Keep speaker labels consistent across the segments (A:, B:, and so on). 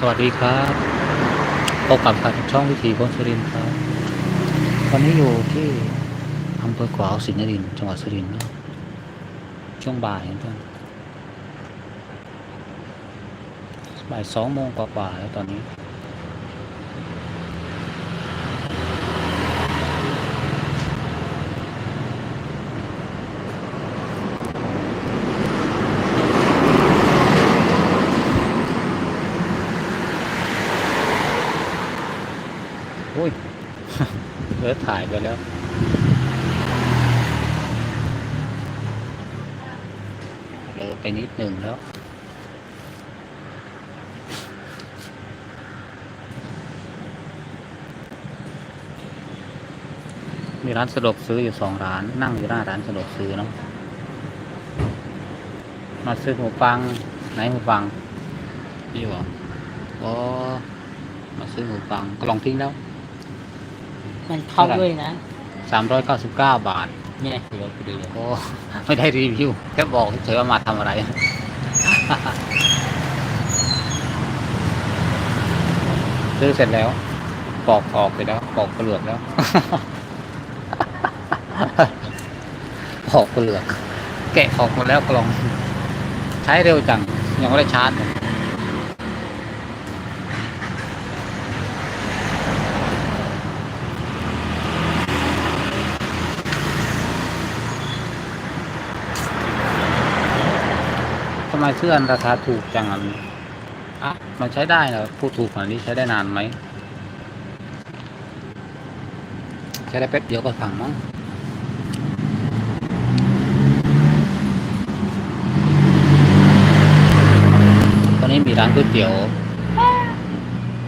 A: สวัสดีครับพบกับทางช่องวิถีคนสุรินทร์ครับวันนี้อยู่ที่อำเภอขวาวสินรินจังหวัดสุรินทร์ช่วงบ่ายนะบ่ายสองโมงกว่าๆแล้วตอนนี้ อุ้ย เลิก ถ่ายไปแล้ว เลอะไปนิดหนึ่งแล้วมีร้านสะดวกซื้ออยู่สองร้าน นั่งอยู่หน้าร้านสะดวกซื้อเนาะมาซื้อหูฟัง ไหนหูฟังนี่หรออ๋อมาซื้อหูฟังก็ลองทิ้งแล้ว
B: มันเข้าด้วยนะ
A: สามร้อยเก้าสิบเก้าบาท
B: เนี่ยเดี๋ยวไปดู
A: โอ้ไม่ได้รีวิวแค่บอกเฉยๆว่ามาทำอะไรซื้อเสร็จแล้วปอกออกไปแล้วปอกเปลือกแล้วปอกเปลือก แกะออกหมดแล้วกล่อง ใช้เร็วจัง ยังไม่ได้ชาร์จ เลยทำไมเสื้ออันราคาถูกจังอันอะมันใช้ได้เหรอพูดถูกขนาดนี้ใช้ได้นานไหมใช้ได้แป๊บเดียวก็พังมั้งตอนนี้มีร้านก๋วยเตี๋ยว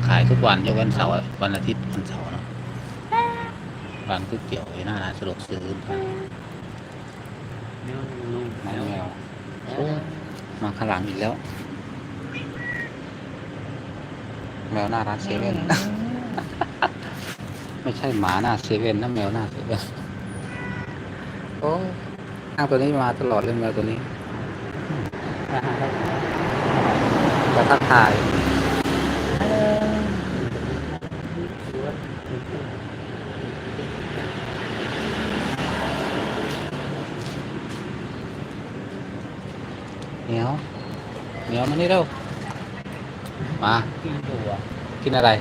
A: ขายทุกวันยกเว้นเสาร์วันอาทิตย์วันเสาร์เนาะร้านก๋วยเตี๋ยวอยู่หน้าร้านสะดวกซื้อน้องแมวโอ้ มาข้างหลังอีกแล้ว แมวหน้าร้านเซเว่นไม่ใช่หมาหน้าเซเว่นนะแมวหน้าเซเว่นโอ้นั่งตัวนี้มาตลอดเลยแมวตัวนี้จะทักทายเหนียวเหนียวมานี่เร็ว มา
B: กินตัว
A: กินอะไร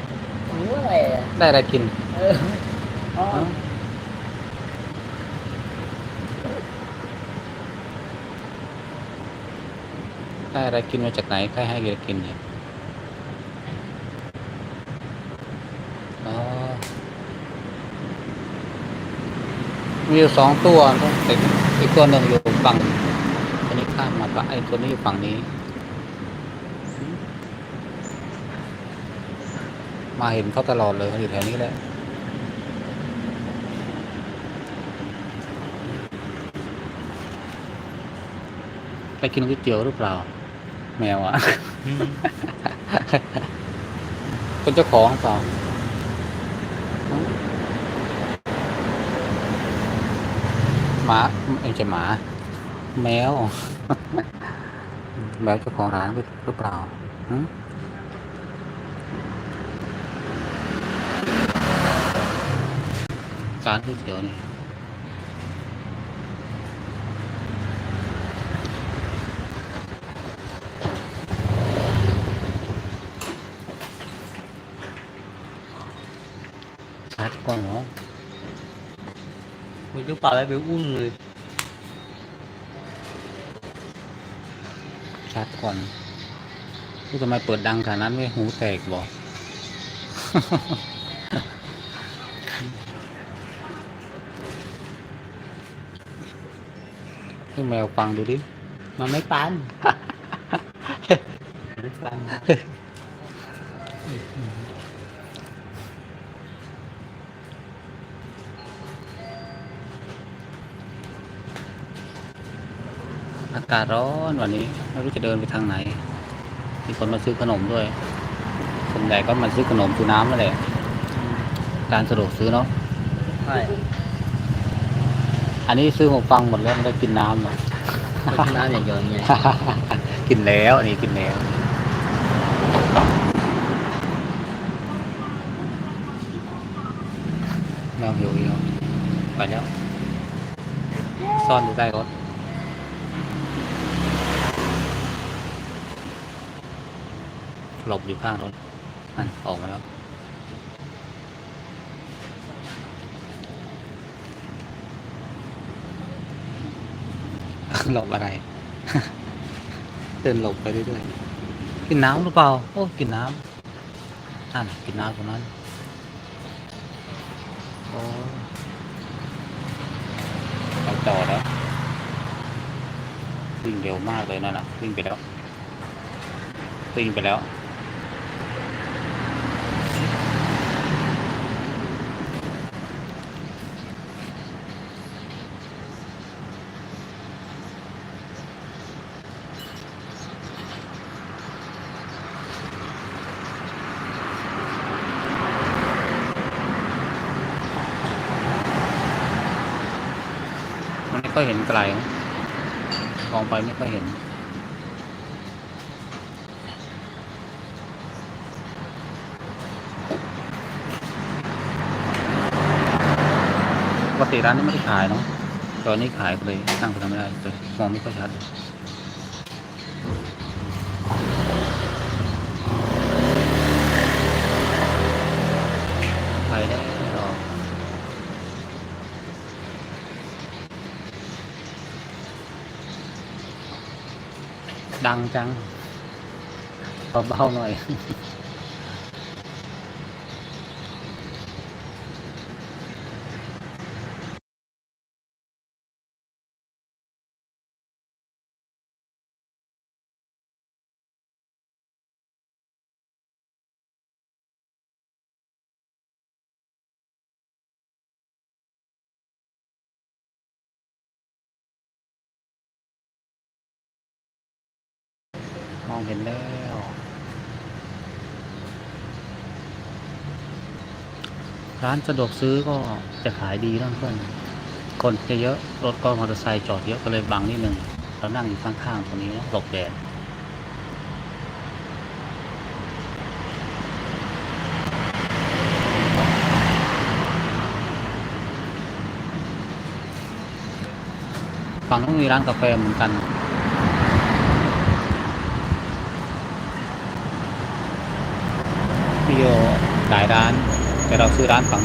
B: รู้อะไรอะ
A: ได้อะไรกิน
B: เอออ๋อ
A: ได้อะไรกินมาจากไหนใครให้กินเนี่ยอ๋อมีอยู่สองตัวแต่อีกตัวหนึ่งอยู่ฝั่ง ตัวนี้ข้ามมาฝั่งไอ้ตัวนี้อยู่ฝั่งนี้ มาเห็นเขาตลอดเลยเขาอยู่แถวนี้แหละไปกินก๋วยเตี๋ยวหรือเปล่า แมวอะคนเจ้าของหรือเปล่าหมาไม่ใช่หมา แมว แมวเจ้าของร้านหรือเปล่า หึร้านก๋วยเตี๋ยวนี่ชาร์จก่อนเหรอ
B: มีกระเป๋าอะไรไปอุ้มเลย
A: ชาร์จก่อนพูดทำไมเปิดดังขนาดนั้นไม่หูแตกบอก ให้แมวฟังดูดิ
B: มันไม่ปันไม่ปัน
A: อากาศร้อนวันนี้ ไม่รู้จะเดินไปทางไหน มีคนมาซื้อขนมด้วยส่วนใหญ่ก็มาซื้อขนมซื้อน้ำนั่นแหละร้านสะดวกซื้อเนาะ
B: ใช่
A: อันนี้ซื้อหูฟังหมดแล้วไม่ได้กินน้ำหรอก
B: กินน้ำอย่างเดียวเนี่ย
A: กินแล้วอันนี้กินแล้วน้ำอยู่อีกไปแล้วซ่อนอยู่ใต้รถหลบอยู่ข้างรถอันออกมาแล้ว หลบอะไร เดินหลบไปเรื่อยๆกินน้ำหรือเปล่า โอ้กินน้ำนั่นกินน้ำตรงนั้นโอ้เราจอดแล้ววิ่งเร็วมากเลยนั่นนะวิ่งไปแล้ววิ่งไปแล้ว ค่อยเห็นไกลมองไปไม่ค่อยเห็น ปกติร้านนี้ไม่ได้ขายเนาะ ตอนนี้ขายเลยตั้งไปทำไม่ได้เลยมองไม่ค่อยชัดเลยไปได้หรอ ดังจังเบาๆหน่อย แล้ว ร้านสะดวกซื้อก็จะขายดีนะเพื่อนคนจะเยอะรถก็มอเตอร์ไซค์จอดเยอะก็เลยบังนิดนึงเรานั่งอยู่ข้างๆตรงนี้หลบแดดฝั่งนู้นมีร้านกาแฟเหมือนกัน ที่ยวหลายร้าน แต่เราซื้อร้านฝั่ง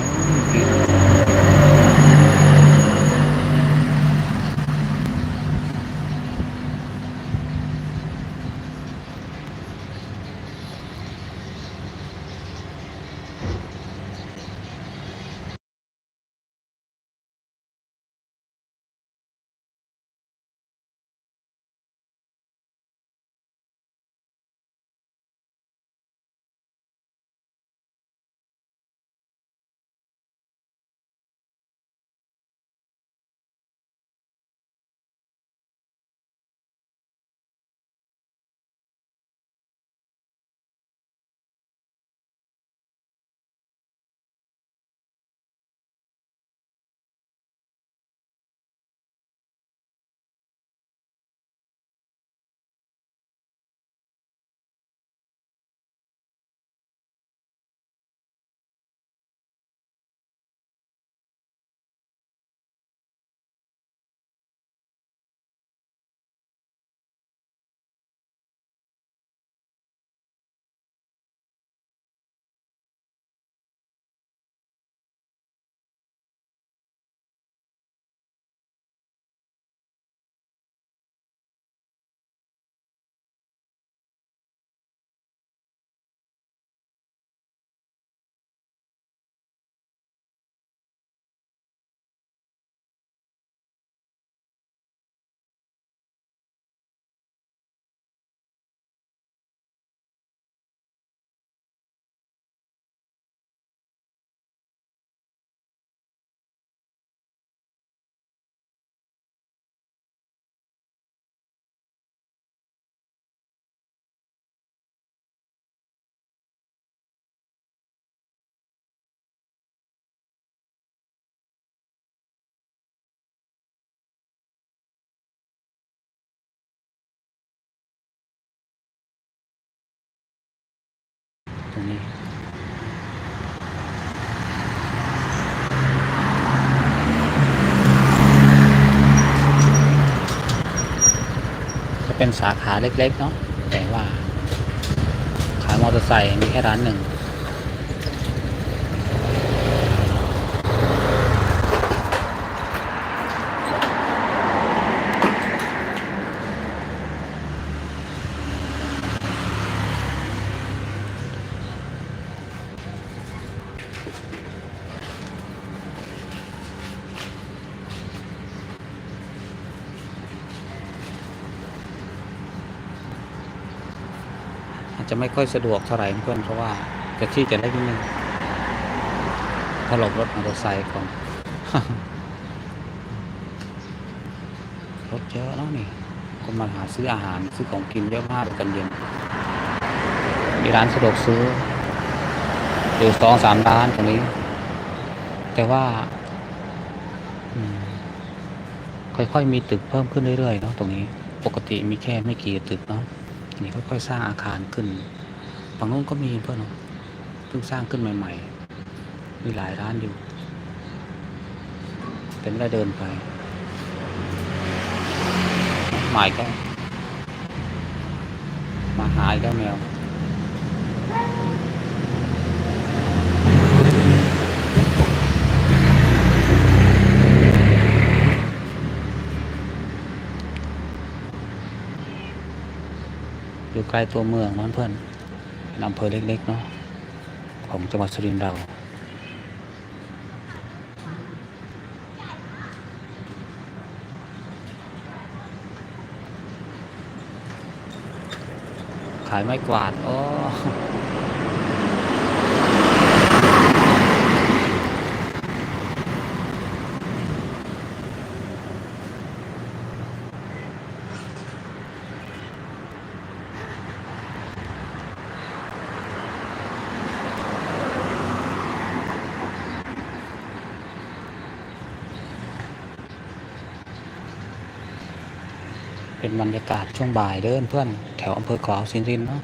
A: นี้จะเป็นสาขาเล็กๆเนาะแต่ว่าขายมอเตอร์ไซค์มีแค่ร้านหนึ่ง อาจจะไม่ค่อยสะดวกเท่าไหร่เพื่อนเพราะว่าจะที่จะเล็กนิดนึงถลบรถมอเตอร์ไซค์ก่อนรถเยอะเนาะนี่คนมาหาซื้ออาหารซื้อของกินเยอะมากตอนเย็นมีร้านสะดวกซื้ออยู่สองสามร้านตรงนี้ แต่ว่าค่อยๆมีตึกเพิ่มขึ้นเรื่อยๆเนาะตรงนี้ ปกติมีแค่ไม่กี่ตึกเนาะ นี่ค่อยๆสร้างอาคารขึ้นฝั่งนู้นก็มีเพื่อนเพิ่งสร้างขึ้นใหม่ ๆ มีหลายร้านอยู่ เป็นได้เดินไปหมายก็มาหายแล้วแมว กล้ตัวเมืองนั่นเพื่อนเป็นอำเภอเล็กๆเนาะของจังหวัดสุรินทร์เราขายไม้กวาดโอ้ บรรยากาศช่วงบ่ายเดินเพื่อนแถวอำเภอขวาวสินรินเนาะ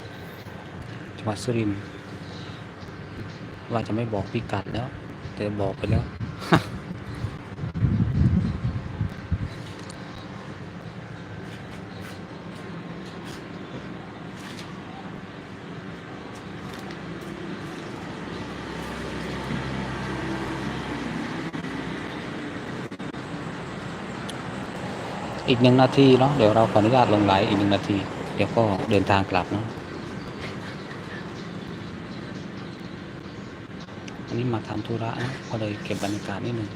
A: จังหวัดสุรินทร์ว่าจะไม่บอกพิกัดแล้ว แต่บอกไปแล้ว อีกหนึ่งนาทีเนาะเดี๋ยวเราขออนุญาตลงไลฟ์อีกหนึ่งนาที เดี๋ยวก็เดินทางกลับเนาะอันนี้มาทำธุระนะก็เลยเก็บบรรยากาศนิดหนึ่ง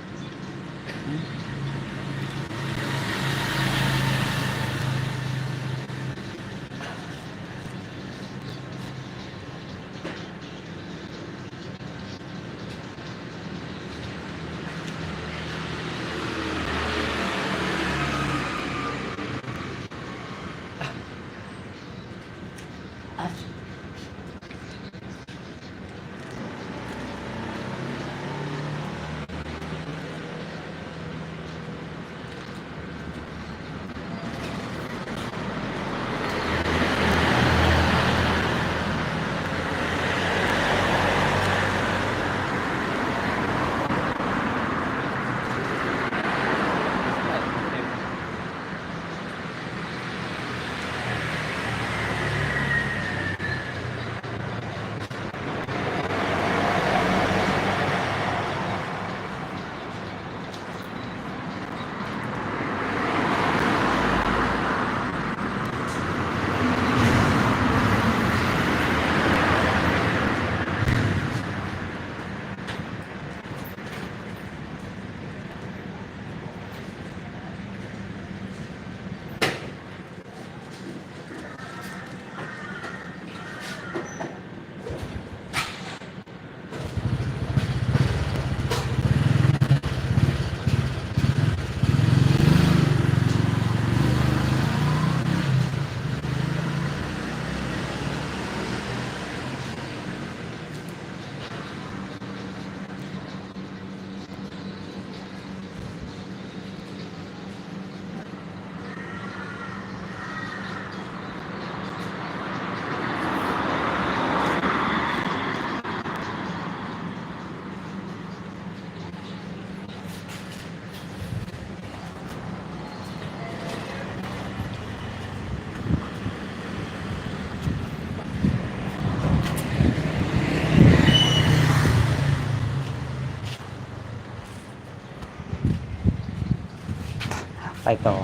A: ไปต่อ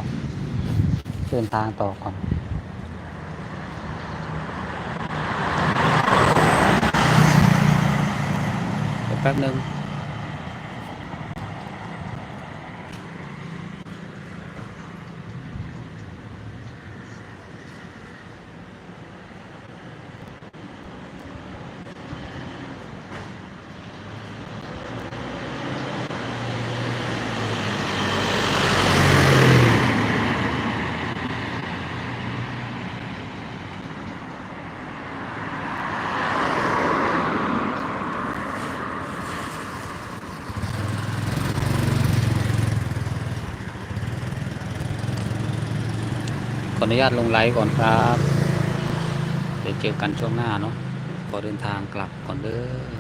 A: เดินทางต่อก่อนแป๊บนึง นุญาตลงไลฟ์ก่อนครับ เดี๋ยวเจอกันช่วงหน้าเนาะขอเดินทางกลับก่อนเด้อ